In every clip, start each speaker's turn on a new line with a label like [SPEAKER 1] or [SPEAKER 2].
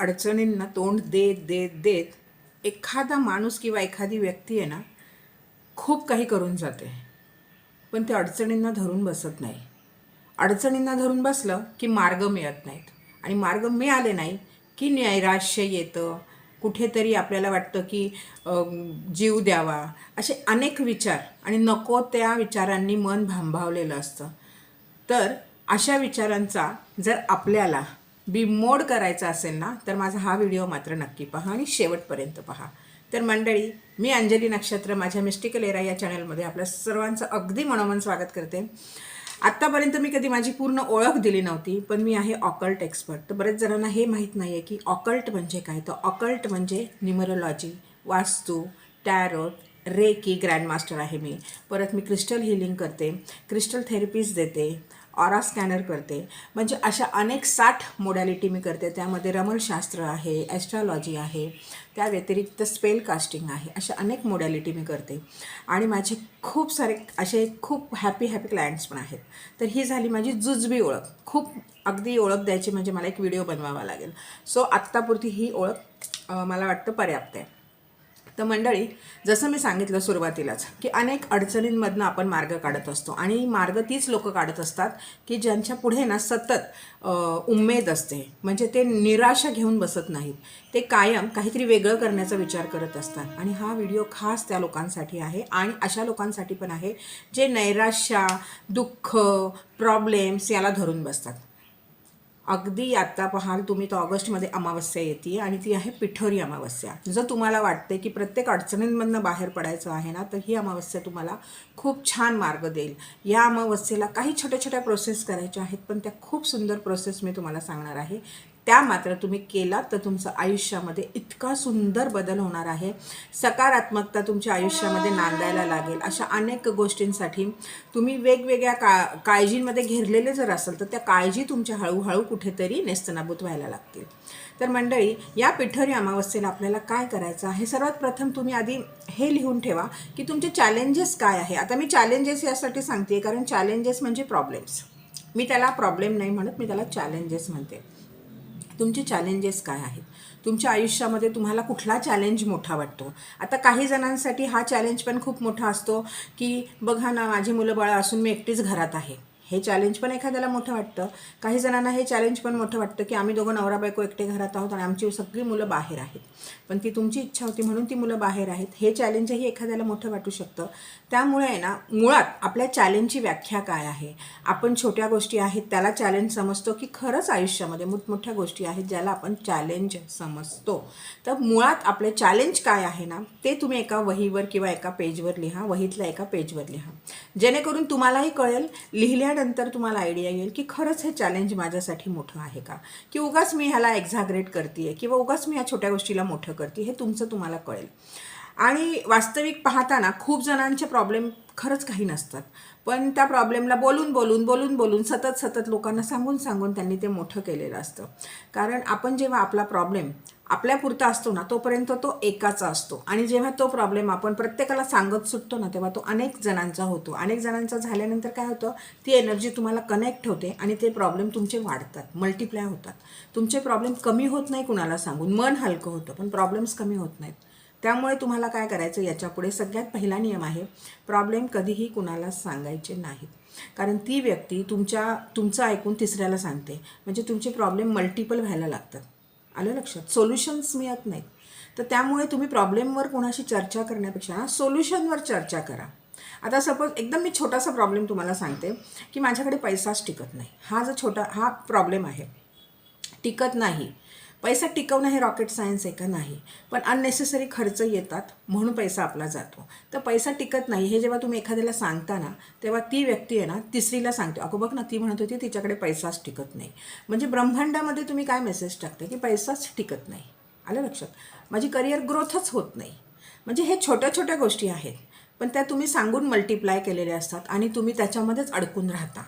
[SPEAKER 1] अडचणींना तोंड देत देत देत एखादा माणूस किंवा एखादी व्यक्ती आहे ना खूप काही करून जाते. पण ते अडचणींना धरून बसत नाही. अडचणींना धरून बसलं की मार्ग मिळत नाहीत. आणि मार्ग मिळाले नाही की नैराश्य येतं. कुठेतरी आपल्याला वाटतं की जीव द्यावा. असे अनेक विचार आणि नको त्या विचारांनी मन भांभावलेलं असतं. तर अशा विचारांचा जर आपल्याला बिमोड करायचा असेल ना तर माझा हा व्हिडिओ मात्र नक्की पहा आणि शेवटपर्यंत पहा. तर मंडळी मी अंजली नक्षत्र माझ्या मिस्टिकल एरा या चॅनलमध्ये आपल्या सर्वांचं अगदी मनोमन स्वागत करते. आत्तापर्यंत मी कधी माझी पूर्ण ओळख दिली नव्हती पण मी आहे ऑकल्ट एक्सपर्ट. तर बरेच जणांना हे माहीत नाही आहे की ऑकल्ट म्हणजे काय? तर ऑकल्ट म्हणजे न्युमरोलॉजी वास्तू टॅरोट रेकी ग्रँडमास्टर आहे मी. परत मी क्रिस्टल हिलिंग करते क्रिस्टल थेरपीज देते ऑरा स्कॅनर करते. म्हणजे अशा अनेक साठ मोडॅलिटी मी करते. त्यामध्ये रमलशास्त्र आहे ॲस्ट्रॉलॉजी आहे त्या व्यतिरिक्त स्पेल कास्टिंग आहे. अशा अनेक मोडॅलिटी मी करते. आणि माझे खूप सारे असे खूप हॅपी हॅपी क्लायंट्स पण आहेत. तर ही झाली माझी जुजबी ओळख. खूप अगदी ओळख द्यायची म्हणजे मला एक व्हिडिओ बनवावा लागेल. सो आत्तापुरती ही ओळख मला वाटतं पर्याप्त आहे. तर मंडळी जसं मी सांगितलं सुरुवातीलाच की अनेक अडचणींमधनं आपण मार्ग काढत असतो. आणि मार्ग तीच लोकं काढत असतात की ज्यांच्या पुढे ना सतत उमेद असते. म्हणजे ते निराशा घेऊन बसत नाहीत. ते कायम काहीतरी वेगळं करण्याचा विचार करत असतात. आणि हा व्हिडिओ खास त्या लोकांसाठी आहे आणि अशा लोकांसाठी पण आहे जे नैराश्या दुःख प्रॉब्लेम्स याला धरून बसतात. अगदी आत्ता पाहाल तुम्ही तर ऑगस्टमध्ये अमावस्या येते आणि ती आहे पिठोरी अमावस्या. जर तुम्हाला वाटते की प्रत्येक अडचणींमधनं बाहेर पडायचं आहे ना तर ही अमावस्या तुम्हाला खूप छान मार्ग देईल. या अमावस्येला काही छोट्या छोट्या प्रोसेस करायच्या आहेत पण त्या खूप सुंदर प्रोसेस मी तुम्हाला सांगणार आहे. त्या मात्र तुम्ही केलात तर तुमचं आयुष्यामध्ये इतका सुंदर बदल होणार आहे. सकारात्मकता तुमच्या आयुष्यामध्ये नांदायला लागेल. अशा अनेक गोष्टींसाठी तुम्ही वेगवेगळ्या का काळजींमध्ये घेरलेले जर असेल तर त्या काळजी तुमच्या हळूहळू कुठेतरी नेस्तनाबूत व्हायला लागतील. तर मंडळी या पिठोरी अमावस्येला आपल्याला काय करायचं आहे? सर्वात प्रथम तुम्ही आधी हे लिहून ठेवा की तुमचे चॅलेंजेस काय आहे? आता मी चॅलेंजेस यासाठी सांगते कारण चॅलेंजेस म्हणजे प्रॉब्लेम्स मी त्याला प्रॉब्लेम नाही म्हणत मी त्याला चॅलेंजेस म्हणते. तुमचे चॅलेंजेस काय आहेत? तुमच्या आयुष्यामध्ये तुम्हाला कुठला चॅलेंज मोठा वाटतो? आता काही जणांसाठी हा चॅलेंज पण खूप मोठा असतो की बघा ना माझी मुलं बाळं असून मी एकटीच घरात आहे. हे चॅलेंज पण एखाद्याला मोठं वाटतं. काही जणांना हे चॅलेंज पण मोठं वाटतं की आम्ही दोघं नवरा बायको एकटे घरात आहोत आणि आमची सगळी मुलं बाहेर आहेत. पण ती तुमची इच्छा होती म्हणून ती मुलं बाहेर आहेत. हे चॅलेंजही एखाद्याला मोठं वाटू शकतं. त्यामुळे आहे ना मुळात आपल्या चॅलेंजची व्याख्या काय आहे? आपण छोट्या गोष्टी आहेत त्याला चॅलेंज समजतो की खरंच आयुष्यामध्ये मोठमोठ्या गोष्टी आहेत ज्याला आपण चॅलेंज समजतो. तर मुळात आपले चॅलेंज काय आहे ना ते तुम्ही एका वहीवर किंवा एका पेजवर लिहा वहीतल्या एका पेजवर लिहा. जेणेकरून तुम्हालाही कळेल लिहिल्या लिहिल्यानंतर तुम्हाला आयडिया येईल की खरंच हे चॅलेंज माझ्यासाठी मोठं आहे का? की उगाच मी ह्याला एक्झाग्रेट करते किंवा उगाच मी ह्या छोट्या गोष्टीला मोठं करते हे तुमचं तुम्हाला कळेल. आणि वास्तविक पाहताना खूप जणांचे प्रॉब्लेम खरंच काही नसतात. पण त्या प्रॉब्लेमला बोलून बोलून बोलून बोलून सतत सतत लोकांना सांगून सांगून त्यांनी ते मोठं केलेलं असतं. कारण आपण जेव्हा आपला प्रॉब्लेम आपल्यापुरता असतो ना तोपर्यंत तो एकाचा असतो. आणि जेव्हा तो प्रॉब्लेम आपण प्रत्येकाला सांगत सुटतो ना तेव्हा तो अनेक जणांचा होतो. अनेक जणांचा झाल्यानंतर काय होतं ती एनर्जी तुम्हाला कनेक्ट होते आणि ते प्रॉब्लेम तुमचे वाढतात मल्टिप्लाय होतात. तुमचे प्रॉब्लेम कमी होत नाही कुणाला सांगून मन हलकं होतं पण प्रॉब्लेम्स कमी होत नाहीत. त्यामुळे तुम्हाला काय करायचं याच्यापुढे सगळ्यात पहिला नियम आहे प्रॉब्लेम कधीही कुणाला सांगायचे नाहीत. कारण ती व्यक्ती तुमच्या तुमचं ऐकून तिसऱ्याला सांगते. म्हणजे तुमचे प्रॉब्लेम मल्टिपल व्हायला लागतात. आलं लक्षात. सोल्युशन्स मिळत नाहीत. तर त्यामुळे तुम्ही प्रॉब्लेमवर कोणाशी चर्चा करण्यापेक्षा सोल्युशनवर चर्चा करा. आता सपोज एकदम मी छोटासा प्रॉब्लेम तुम्हाला सांगते की माझ्याकडे पैसाच टिकत नाही. हा जो छोटा हा प्रॉब्लेम आहे. टिकत नाही. पैसा टिकवणं हे रॉकेट सायन्स आहे का नाही? पण अननेसेसरी खर्च येतात म्हणून पैसा आपला जातो. तर पैसा टिकत नाही हे जेव्हा तुम्ही एखाद्याला सांगता ना तेव्हा ती व्यक्ती आहे ना तिसरीला सांगते. अगो बघ ना ती म्हणत होती तिच्याकडे पैसाच टिकत नाही. म्हणजे ब्रह्मांडामध्ये तुम्ही काय मेसेज टाकते की पैसाच टिकत नाही. आलं लक्षात? माझी करिअर ग्रोथच होत नाही. म्हणजे हे छोट्या छोट्या गोष्टी आहेत. पण त्या तुम्ही सांगून मल्टिप्लाय केलेल्या असतात आणि तुम्ही त्याच्यामध्येच अडकून राहता.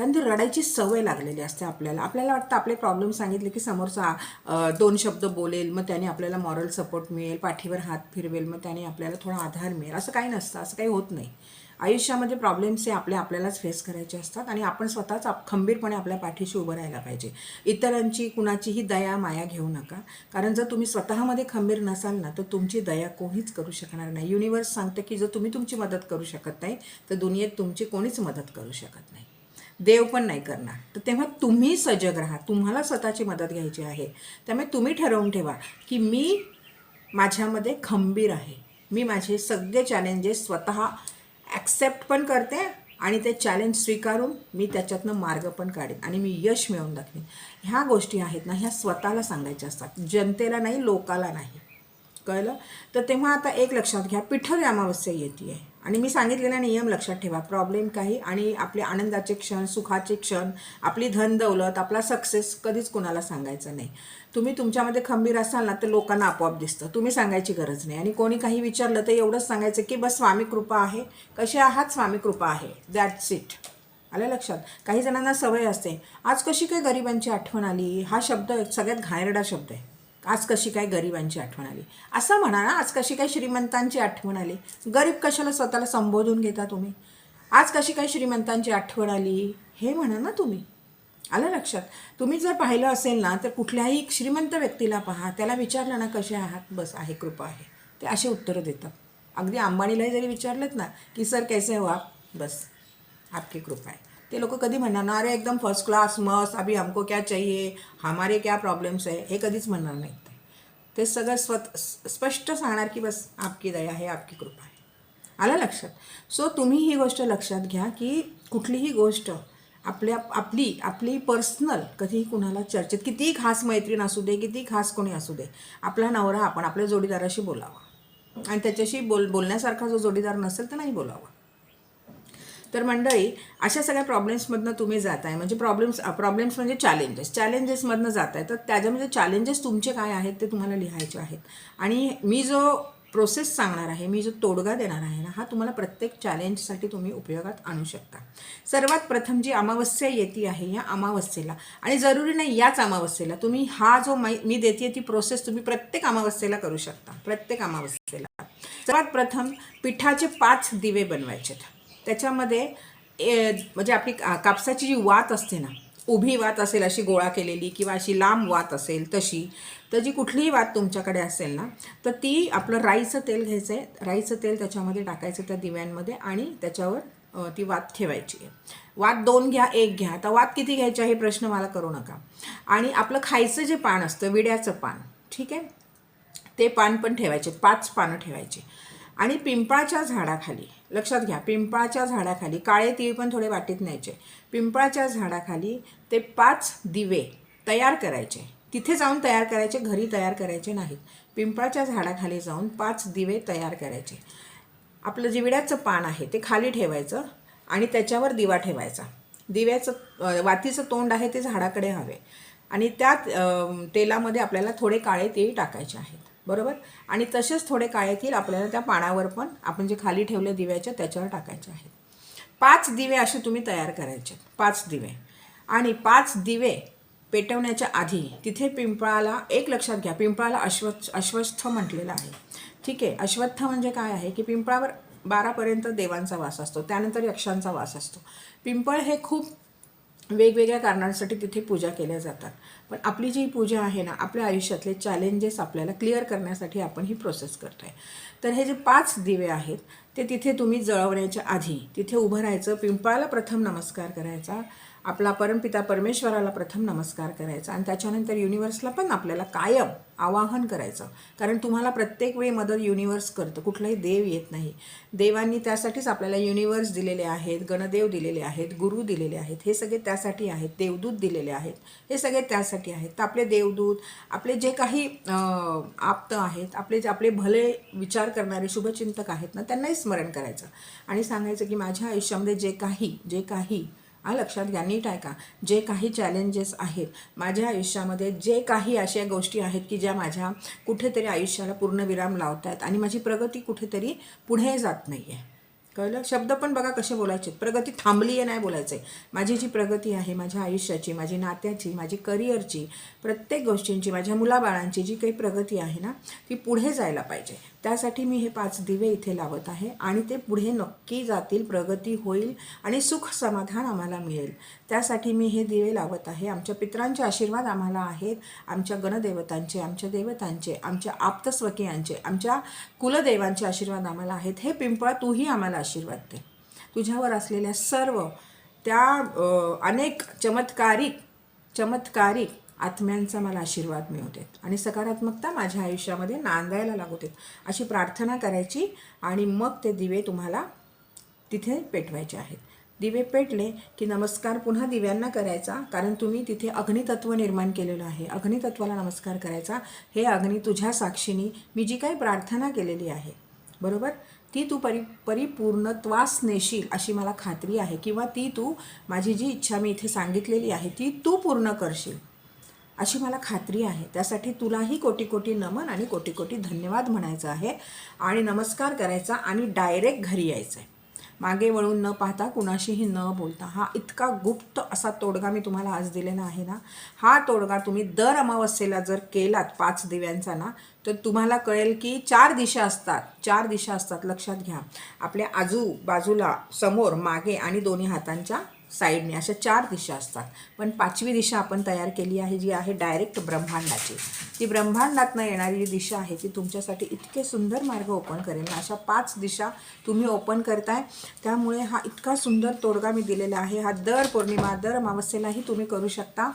[SPEAKER 1] कारण ती रडायची सवय लागलेली असते आपल्याला. आपल्याला वाटतं आपले प्रॉब्लेम सांगितले की समोरचा दोन शब्द बोलेल मग त्याने आपल्याला मॉरल सपोर्ट मिळेल पाठीवर हात फिरवेल मग त्याने आपल्याला थोडा आधार मिळेल. असं काही नसतं असं काही होत नाही. आयुष्यामध्ये प्रॉब्लेम्स हे आपल्या आपल्यालाच फेस करायचे असतात आणि आपण स्वतःच आप- खंबीरपणे आपल्या पाठीशी उभं राहायला पाहिजे. इतरांची कुणाचीही दया माया घेऊ नका. कारण जर तुम्ही स्वतःमध्ये खंबीर नसाल ना तर तुमची दया कोणीच करू शकणार नाही. युनिवर्स सांगतं की जर तुम्ही तुमची मदत करू शकत नाही तर दुनियेत तुमची कोणीच मदत करू शकत नाही. देव पण नाही करणार. तर तेव्हा तुम्ही सजग राहा. तुम्हाला स्वतःची मदत घ्यायची आहे. त्यामुळे तुम्ही ठरवून ठेवा की मी माझ्यामध्ये खंबीर आहे. मी माझे सगळे चॅलेंजेस स्वतः ॲक्सेप्ट पण करते आणि ते चॅलेंज स्वीकारून मी त्याच्यातनं मार्ग पण काढेन आणि मी यश मिळवून दाखवेन. ह्या गोष्टी आहेत ना ह्या स्वतःला सांगायच्या असतात. जनतेला नाही लोकाला नाही. कळलं? तर तेव्हा आता एक लक्षात घ्या पिठर अमावस्या येते आहे आणि मी सांगितलेला नियम लक्षात ठेवा. प्रॉब्लेम काही आणि आपले आनंदाचे क्षण सुखाचे क्षण आपली धन दौलत आपला सक्सेस कधीच कुणाला सांगायचं नाही. तुम्ही तुमच्यामध्ये खंबीर असाल ना तर लोकांना आपोआप दिसतं. तुम्ही सांगायची गरज नाही. आणि कोणी काही विचारलं तर एवढंच सांगायचं की बस स्वामी कृपा आहे. कसे आहात? स्वामी कृपा आहे. दॅट्स इट आलं लक्षात? काही जणांना सवय असते. आज कशी काय गरिबांची आठवण आली? हा शब्द सगळ्यात घाणेरडा शब्द आहे. आज कशी काय गरिबांची आठवण आली? असं म्हणा ना आज कशी काय श्रीमंतांची आठवण आली? गरीब कशाला स्वतःला संबोधून घेता तुम्ही? आज कशी काय श्रीमंतांची आठवण आली? हे म्हणा ना तुम्ही. आलं लक्षात? तुम्ही जर पाहिलं असेल ना तर कुठल्याही श्रीमंत व्यक्तीला पहा त्याला विचारलं ना कसे आहात? बस आहे कृपा आहे. ते असे उत्तरं देतात. अगदी अंबानीलाही जरी विचारलं ना की सर कैसे हो आप? बस आपकी कृपा आहे. ते लोक कधी म्हणणार ना अरे एकदम फर्स्ट क्लास मस्त अभी हमको क्या चाहिए? हमारे क्या प्रॉब्लेम्स आहे हे कधीच म्हणणार नाहीत ते. ते सगळं स्वत स्पष्ट सांगणार की बस आपकी दया आहे आपकी कृपा आहे. आलं लक्षात? सो तुम्ही ही गोष्ट लक्षात घ्या की कुठलीही गोष्ट आपल्या आपली आपली पर्सनल कधीही कुणाला चर्चेत कितीही खास मैत्रीण असू दे कितीही खास कोणी असू दे आपला नवरा आपण आपल्या जोडीदाराशी बोलावा. आणि त्याच्याशी बोल बोलण्यासारखा जो जोडीदार नसेल तर नाही बोलावा. तर मंडळी अशा सगळ्या प्रॉब्लेम्समधनं तुम्ही जात आहे म्हणजे प्रॉब्लेम्स प्रॉब्लेम्स म्हणजे चॅलेंजेस चॅलेंजेसमधनं जात आहे तर त्याच्यामध्ये म्हणजे चॅलेंजेस तुमचे काय आहेत ते तुम्हाला लिहायचे आहेत. आणि मी जो प्रोसेस सांगणार आहे मी जो तोडगा देणार आहे ना हा तुम्हाला प्रत्येक चॅलेंजसाठी तुम्ही उपयोगात आणू शकता. सर्वात प्रथम जी अमावस्या येते आहे या अमावस्येला. आणि जरुरी नाही याच अमावस्येला. तुम्ही हा जो मै मी देते ती प्रोसेस तुम्ही प्रत्येक अमावस्येला करू शकता. प्रत्येक अमावस्येला. सर्वात प्रथम पिठाचे पाच दिवे बनवायचे त्याच्यामध्ये ए, म्हणजे आपली का- कापसाची जी वात असते ना उभी वात असेल अशी गोळा केलेली किंवा अशी लांब वात असेल तशी तर जी कुठलीही वात तुमच्याकडे असेल ना तर ती आपलं राईचं तेल घ्यायचं आहे राईचं तेल त्याच्यामध्ये टाकायचं त्या दिव्यांमध्ये आणि त्याच्यावर ती वात ठेवायची. आहे वात दोन घ्या एक घ्या. आता वात किती घ्यायची हे प्रश्न मला करू नका. आणि आपलं खायचं जे पान असतं विड्याचं पान ठीक आहे? ते पान पण ठेवायचे. पाच पानं ठेवायचे. आणि पिंपळाच्या झाडाखाली लक्षात घ्या पिंपळाच्या झाडाखाली काळे तिळ पण थोडे वाटीत न्यायचे. पिंपळाच्या झाडाखाली ते पाच दिवे तयार करायचे. तिथे जाऊन तयार करायचे घरी तयार करायचे नाहीत. पिंपळाच्या झाडाखाली जाऊन पाच दिवे तयार करायचे. आपलं जे विड्याचं पान आहे ते खाली ठेवायचं आणि त्याच्यावर दिवा ठेवायचा. दिव्याचं वातीचं तोंड आहे ते झाडाकडे हवे. आणि त्यात तेलामध्ये आपल्याला थोडे काळे तीळ टाकायचे आहेत. बरोबर? आणि तसेच थोडे काळे तीळ आपल्याला त्या पानावर पण आपण जे खाली ठेवले दिव्याच्या त्याच्यावर टाकायचे आहेत. पाच दिवे असे तुम्ही तयार करायचे पाच दिवे. आणि पाच दिवे पेटवण्याच्या आधी तिथे पिंपळाला एक लक्षात घ्या. पिंपळाला अश्वत्थ अश्वस्थ म्हटलेलं आहे. ठीक आहे? अश्वत्थ म्हणजे काय आहे? की पिंपळावर बारापर्यंत देवांचा वास असतो. त्यानंतर यक्षांचा वास असतो. पिंपळ हे खूप वेगवेगळ्या कारणांसाठी तिथे पूजा केल्या जातात. पण आपली जी पूजा आहे ना आपल्या आयुष्यातले चॅलेंजेस आपल्याला क्लिअर करण्यासाठी आपण ही प्रोसेस करतो आहे तर हे जे पाच दिवे आहेत ते तिथे तुम्ही जळवण्याच्या आधी तिथे उभं राहायचं पिंपळाला प्रथम नमस्कार करायचा आपला परमपिता परमेश्वराला प्रथम नमस्कार करायचा आणि त्याच्यानंतर युनिवर्सला पण आपल्याला कायम आवाहन करायचं. कारण तुम्हाला प्रत्येक वेळी मदत युनिवर्स करतं. कुठलाही देव येत नाही. देवांनी त्यासाठीच आपल्याला युनिवर्स दिलेले आहेत गणदेव दिलेले आहेत गुरु दिलेले आहेत. हे सगळे त्यासाठी आहेत. देवदूत दिलेले आहेत. हे सगळे त्यासाठी आहेत. तर आपले देवदूत आपले जे काही आप्त आहेत आपले जे आपले भले विचार करणारे शुभचिंतक आहेत ना त्यांनाही स्मरण करायचं. आणि सांगायचं की माझ्या आयुष्यामध्ये जे काही जे काही हा लक्षात घ्या नीट आहे का जे काही चॅलेंजेस आहेत माझ्या आयुष्यामध्ये जे काही अशा गोष्टी आहेत की ज्या माझ्या कुठेतरी आयुष्याला पूर्णविराम लावत आहेत आणि माझी प्रगती कुठेतरी पुढे जात नाही आहे कळलं? शब्द पण बघा कसे बोलायचे. प्रगती थांबली आहे नाही बोलायचं आहे माझी जी प्रगती आहे माझ्या आयुष्याची माझी नात्याची माझी करिअरची प्रत्येक गोष्टींची माझ्या मुलाबाळांची जी काही प्रगती आहे ना ती पुढे जायला पाहिजे. त्यासाठी मी हे पाच दिवे इथे लावत आहे आणि ते पुढे नक्की जातील प्रगती होईल आणि सुख समाधान आम्हाला मिळेल. त्यासाठी मी हे दिवे लावत आहे. आमच्या पित्रांचे आशीर्वाद आम्हाला आहेत. आमच्या गणदेवतांचे आमच्या देवतांचे आमच्या आप्तस्वकीयांचे आमच्या कुलदेवांचे आशीर्वाद आम्हाला आहेत. हे पिंपळा तूही आम्हाला आशीर्वाद दे. तुझ्यावर असलेल्या सर्व त्या अनेक चमत्कारिक चमत्कारिक आत्म्यांचा मला आशीर्वाद मिळू देत. आणि सकारात्मकता माझ्या आयुष्यामध्ये नांदायला लागू देत. अशी प्रार्थना करायची आणि मग ते दिवे तुम्हाला तिथे पेटवायचे आहेत. दिवे पेटले की नमस्कार पुन्हा दिव्यांना करायचा कारण तुम्ही तिथे अग्नितत्व निर्माण केलेलं आहे. अग्नितत्वाला नमस्कार करायचा. हे अग्नी तुझ्या साक्षीनी मी जी काही प्रार्थना केलेली आहे बरोबर? ती तू परि परिपूर्णत्वास नेशील अशी मला खात्री आहे किंवा ती तू माझी जी इच्छा मी इथे सांगितलेली आहे ती तू पूर्ण करशील अशी मला खात्री आहे. त्यासाठी तुलाही कोटी कोटी नमन आणि कोटी कोटी धन्यवाद म्हणायचं आहे. आणि नमस्कार करायचा आणि डायरेक्ट घरी यायचं आहे मागे वळून न पाहता कुणाशीही न बोलता. हा इतका गुप्त असा तोडगा मी तुम्हाला आज दिलेला आहे ना हा तोडगा तुम्ही दर अमावस्येला जर केलात पाच दिव्यांचा ना तर तुम्हाला कळेल की चार दिशा असतात चार दिशा असतात. लक्षात घ्या. आपल्या आजूबाजूला समोर मागे आणि दोन्ही हातांच्या साईडने अशा चार दिशा असतात. पण पाचवी दिशा आपण तयार केली आहे जी आहे डायरेक्ट ब्रह्मांडाची. ती ब्रह्मांडातनं येणारी जी दिशा आहे ती तुमच्यासाठी इतके सुंदर मार्ग ओपन करेल. ना अशा पाच दिशा तुम्ही ओपन करताय त्यामुळे हा इतका सुंदर तोडगा मी दिलेला आहे. हा दर पौर्णिमा दर अमावस्येलाही तुम्ही करू शकता.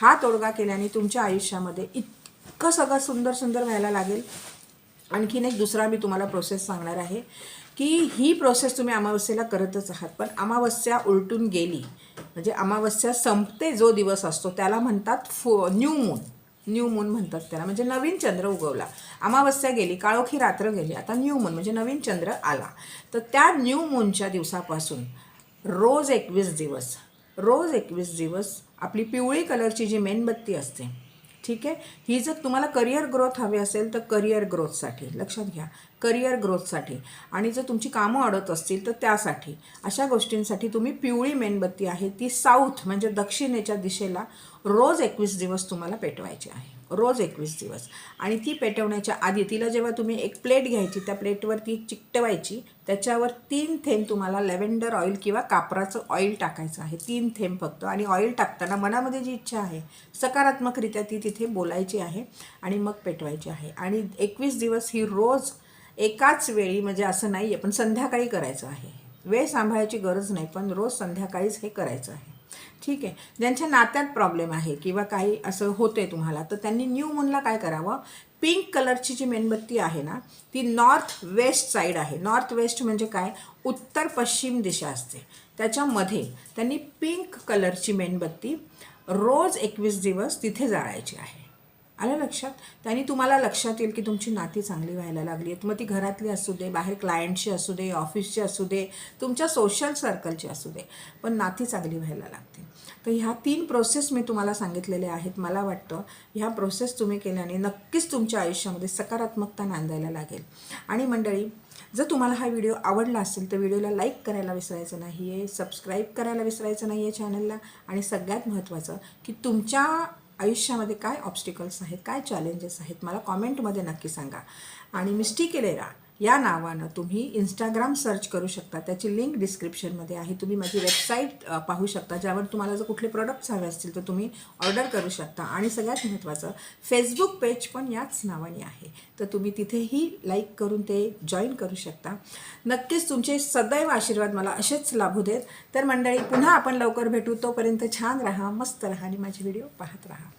[SPEAKER 1] हा तोडगा केल्याने तुमच्या आयुष्यामध्ये इतकं सगळं सुंदर सुंदर व्हायला लागेल. आणखीन एक दुसरा मी तुम्हाला प्रोसेस सांगणार आहे. की ही प्रोसेस तुम्ही अमावस्येला करतच आहात. पण अमावस्या उलटून गेली. म्हणजे अमावस्या संपते जो दिवस असतो त्याला म्हणतात फो न्यू मून न्यू मून म्हणतात त्याला. म्हणजे नवीन चंद्र उगवला. अमावस्या गेली काळोखी रात्र गेली आता न्यू मून म्हणजे नवीन चंद्र आला. तर त्या न्यू मूनच्या दिवसापासून रोज एकवीस दिवस रोज एकवीस दिवस आपली पिवळी कलरची जी मेणबत्ती असते ठीक आहे? ही जर तुम्हाला करिअर ग्रोथ हवी असेल तर करिअर ग्रोथसाठी लक्षात घ्या. करिअर ग्रोथसाठी आणि जर तुमची कामं अडत असतील तर त्यासाठी. अशा गोष्टींसाठी तुम्ही पिवळी मेणबत्ती आहे ती साऊथ म्हणजे दक्षिणेच्या दिशेला रोज एकवीस दिवस तुम्हाला पेटवायची आहे. रोज एकवीस दिवस. आणि ती पेटवण्याच्या आधी तिला जेव्हा तुम्ही एक प्लेट घ्यायची त्या प्लेटवर ती चिकटवायची त्याच्यावर तीन थेंब तुम्हाला लॅव्हेंडर ऑइल किंवा कापराचं ऑइल टाकायचं आहे. तीन थेंब फक्त. आणि ऑइल टाकताना मनामध्ये जी इच्छा आहे सकारात्मकरित्या ती तिथे बोलायची आहे आणि मग पेटवायची आहे. आणि एकवीस दिवस ही रोज एकाच वेळी म्हणजे असं नाही आहे पण संध्याकाळी करायचं आहे. वेळ सांभाळायची गरज नाही पण रोज संध्याकाळीच हे करायचं आहे. ठीक आहे. ज्यांच्या नात्यात प्रॉब्लेम आहे किंवा काही असं होते तुम्हाला तर त्यांनी न्यू मूनला काय करावं? पिंक कलरची जी मेणबत्ती आहे ना ती नॉर्थ वेस्ट साईड आहे. नॉर्थ वेस्ट म्हणजे काय? उत्तर पश्चिम दिशा असते. त्याच्यामध्ये त्यांनी पिंक कलरची मेणबत्ती रोज एकवीस दिवस तिथे जाळायची आहे. आलं लक्षात? त्यांनी तुम्हाला लक्षात येईल की तुमची नाती चांगली व्हायला लागली आहेत. मग ती घरातली असू दे बाहेर क्लायंटची असू दे ऑफिसची असू दे तुमच्या सोशल सर्कलची असू दे पण नाती चांगली व्हायला लागते. तर ह्या तीन प्रोसेस मी तुम्हाला सांगितलेल्या आहेत. मला वाटतं ह्या प्रोसेस तुम्ही केल्याने नक्कीच तुमच्या आयुष्यामध्ये सकारात्मकता नांदायला लागेल. आणि मंडळी जर तुम्हाला हा व्हिडिओ आवडला असेल तर व्हिडिओला लाईक करायला विसरायचं नाही आहे सबस्क्राईब करायला विसरायचं नाही आहे चॅनलला आणि सगळ्यात महत्त्वाचं की तुमच्या आयुष्यामध्ये काय ऑब्स्टिकल्स आहेत काय चॅलेंजेस आहेत मला कॉमेंटमध्ये नक्की सांगा. आणि मिस्टी केलेला या नावानं तुम्ही इंस्टाग्राम सर्च करू शकता. त्याची लिंक डिस्क्रिप्शनमध्ये आहे. तुम्ही माझी वेबसाईट पाहू शकता ज्यावर तुम्हाला जर कुठले प्रोडक्ट्स हवे असतील तर तुम्ही ऑर्डर करू शकता. आणि सगळ्यात महत्त्वाचं फेसबुक पेज पण याच नावाने आहे. तर तुम्ही तिथेही लाईक करून ते जॉईन करू शकता. नक्कीच तुमचे सदैव आशीर्वाद मला असेच लाभू देत. तर मंडळी पुन्हा आपण लवकर भेटू. तोपर्यंत छान राहा मस्त राहा आणि माझे व्हिडिओ पाहत राहा.